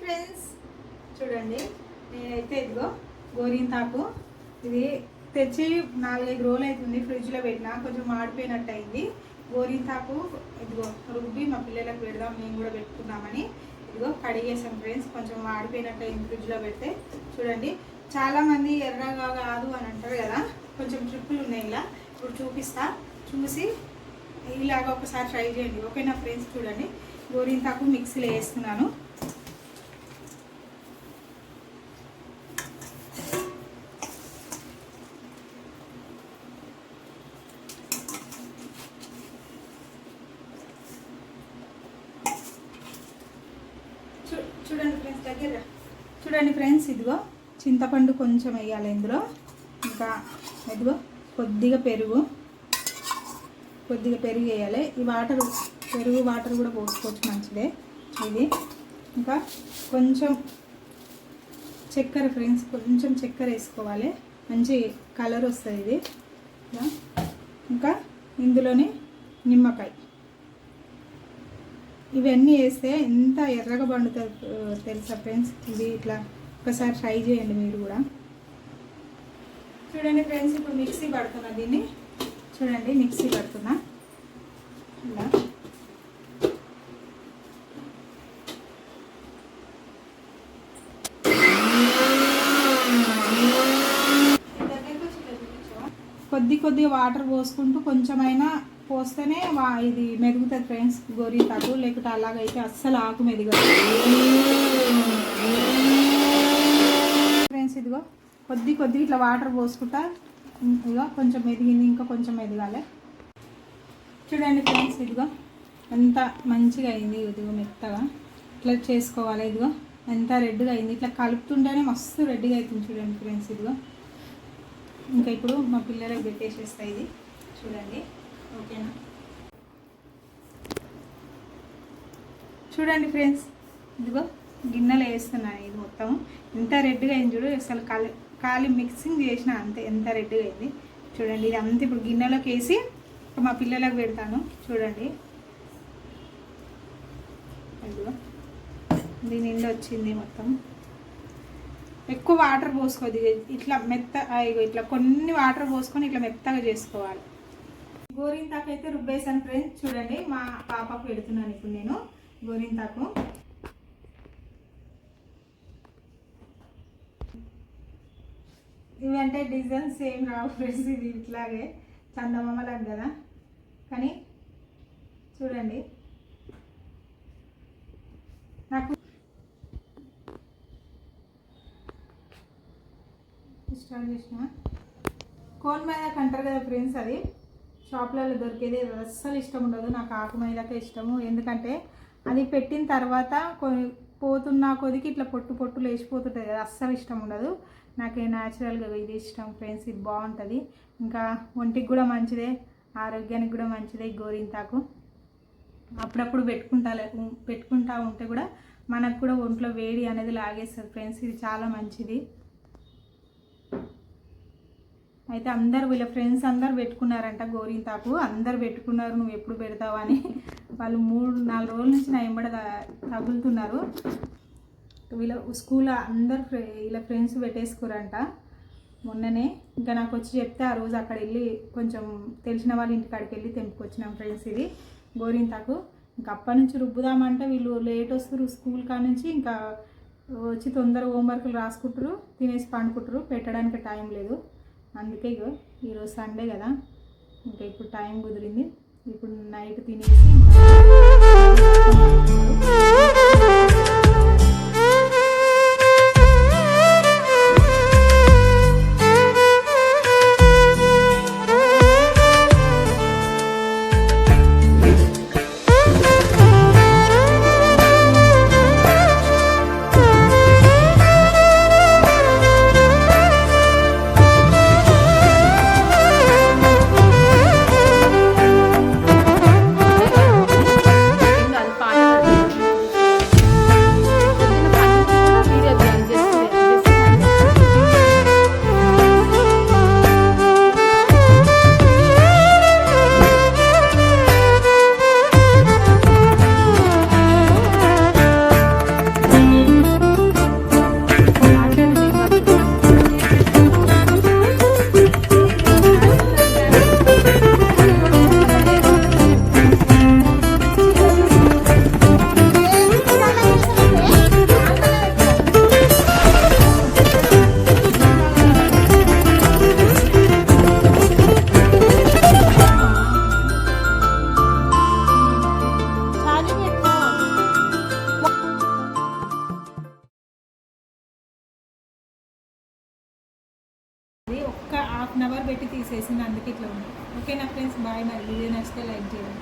Friends చూడండి. నేనైతే ఇదిగో గోరింతాకు. ఇది తెచ్చి నాలుగైదు రోజులు అవుతుంది ఫ్రిడ్జ్లో పెట్టిన. కొంచెం మాడిపోయినట్టు అయింది గోరింతాకు ఇదిగో రుబ్బి మా పిల్లలకు పెడదాం మేము కూడా పెట్టుకున్నామని ఇదిగో కడిగేసాం ఫ్రెండ్స్ కొంచెం మాడిపోయినట్టు అయింది ఫ్రిడ్జ్లో పెడితే. చూడండి. చాలామంది ఎర్రగా కాదు అని అంటారు కదా. కొంచెం ట్రిప్పులు ఉన్నాయి ఇలా. ఇప్పుడు చూపిస్తా. చూసి ఇలాగ ఒకసారి ట్రై చేయండి. ఓకేనా ఫ్రెండ్స్ చూడండి. గోరింతాకు మిక్సీలో వేస్తున్నాను. చూడండి ఫ్రెండ్స్ దగ్గర. చూడండి ఫ్రెండ్స్ ఇదిగో చింతపండు కొంచెం వేయాలి ఇందులో. ఇంకా ఇదిగో కొద్దిగా పెరుగు. కొద్దిగా పెరుగు వేయాలి. ఈ వాటర్ పెరుగు వాటర్ కూడా పోసుకోవచ్చు మంచిదే. ఇది ఇంకా కొంచెం చక్కెర ఫ్రెండ్స్ కొంచెం చక్కెర వేసుకోవాలి. మంచి కలర్ వస్తుంది ఇది. ఇంకా ఇందులోనే నిమ్మకాయ. ఇవన్నీ వేస్తే ఎంత ఎర్రగా పండుతుంది తెలుసా ఫ్రెండ్స్? ఇది ఇట్లా ఒకసారి ట్రై చేయండి మీరు కూడా. చూడండి ఫ్రెండ్స్ ఇప్పుడు మిక్సీ పడుతున్నా దీన్ని. చూడండి మిక్సీ పడుతున్నా. ఇలా. కొద్ది కొద్దిగా వాటర్ పోసుకుంటూ కొంచెమైనా పోస్తేనే వా ఇది మెదుగుతుంది ఫ్రెండ్స్ గోరింతాకు లేకుంటే అలాగైతే అస్సలు ఆకు మెదగదు. ఫ్రెండ్స్ ఇదిగో కొద్ది కొద్ది ఇట్లా వాటర్ పోసుకుంటా ఇదిగో కొంచెం మెదిగింది ఇంకా కొంచెం మెదగాలి. చూడండి ఫ్రెండ్స్ ఇదిగో ఎంత మంచిగా అయింది ఇదిగో మెత్తగా. ఇట్లా చేసుకోవాలి ఇదిగో ఎంత రెడ్గా అయింది. ఇట్లా కలుపుతుంటేనే మస్తు రెడ్గా అవుతుంది చూడండి ఫ్రెండ్స్ ఇదిగో. ఇంకా ఇప్పుడు మా పిల్లలకు పెట్టేసేస్తాయి ఇది. చూడండి. ఓకేనా? చూడండి ఫ్రెండ్స్ ఇదిగో గిన్నెలు వేస్తున్నాను ఇది మొత్తం. ఎంత రెడ్గా అయింది చూడు అసలు కాలి కాలి మిక్సింగ్ చేసిన అంతే ఎంత రెడ్గా అయింది. చూడండి ఇది అంతా ఇప్పుడు గిన్నెలోకి వేసి మా పిల్లలకు పెడతాను. చూడండి. ఇదిగో దీని నిండా వచ్చింది మొత్తం. ఎక్కువ వాటర్ పోసుకోదు ఇట్లా మెత్త ఇట్లా కొన్ని వాటర్ పోసుకొని ఇట్లా మెత్తగా చేసుకోవాలి. గోరింతాకు అయితే రుబ్బేసాను ఫ్రెండ్స్ చూడండి మా పాపకు పెడుతున్నాను ఇప్పుడు నేను గోరింతాకు. ఇవంటే డిజైన్ సేమ్ రావు ఫ్రెండ్స్ ఇది ఇట్లాగే చందమామలాగా కదా. కానీ చూడండి. నాకు స్టార్ట్ చేసిన. కోన్ మీద కంటారు కదా ఫ్రెండ్స్ అది. షాప్లలో దొరికేది అస్సలు ఇష్టం ఉండదు నాకు ఆకు మైదాకే ఇష్టము. ఎందుకంటే అది పెట్టిన తర్వాత కొన్ని పోతున్న కొద్దికి ఇట్లా పొట్టు పొట్టు లేచిపోతుంటుంది కదా అస్సలు ఇష్టం ఉండదు. నాకు న్యాచురల్గా ఇది ఇష్టం ఫ్రెండ్స్ ఇది బాగుంటుంది. ఇంకా ఒంటికి కూడా మంచిదే ఆరోగ్యానికి కూడా మంచిదే గోరింతాకు. అప్పుడప్పుడు పెట్టుకుంటా పెట్టుకుంటా ఉంటే కూడా మనకు కూడా ఒంట్లో వేడి అనేది లాగేస్తుంది ఫ్రెండ్స్ ఇది చాలా మంచిది. అయితే అందరు వీళ్ళ ఫ్రెండ్స్ అందరు పెట్టుకున్నారంట గోరింతాకు. అందరు పెట్టుకున్నారు నువ్వు ఎప్పుడు పెడతావని అని. వాళ్ళు మూడు నాలుగు రోజుల నుంచి నా ఎంబడ తగులుతున్నారు. వీళ్ళ స్కూల్ అందరు వీళ్ళ ఫ్రెండ్స్ పెట్టేసుకురంట. మొన్ననే ఇంకా నాకు వచ్చి చెప్తే ఆ రోజు అక్కడ వెళ్ళి కొంచెం తెలిసిన వాళ్ళ ఇంటికి అక్కడికి వెళ్ళి తెంపుకొచ్చినాం ఫ్రెండ్స్ ఇది గోరింతాకు. ఇంకా అప్పటి నుంచి రుబ్బుదామంటే వీళ్ళు లేట్ వస్తారు స్కూల్ కాడ నుంచి. ఇంకా వచ్చి తొందరగా హోంవర్క్లు రాసుకుంటారు తినేసి పండుకుంటారు పెట్టడానికి టైం లేదు. అందుకే ఇగో ఈరోజు సండే కదా. ఇంకా ఇప్పుడు టైం కుదిరింది. ఇప్పుడు నైట్ తినేసి ఇది ఒక్క హాఫ్ అన్ అవర్ పెట్టి తీసేసింది అందుకే ఇట్లా ఉంది. ఓకేనా ఫ్రెండ్స్? బాయ్ మరి. వీడియో నచ్చితే లైక్ చేయండి.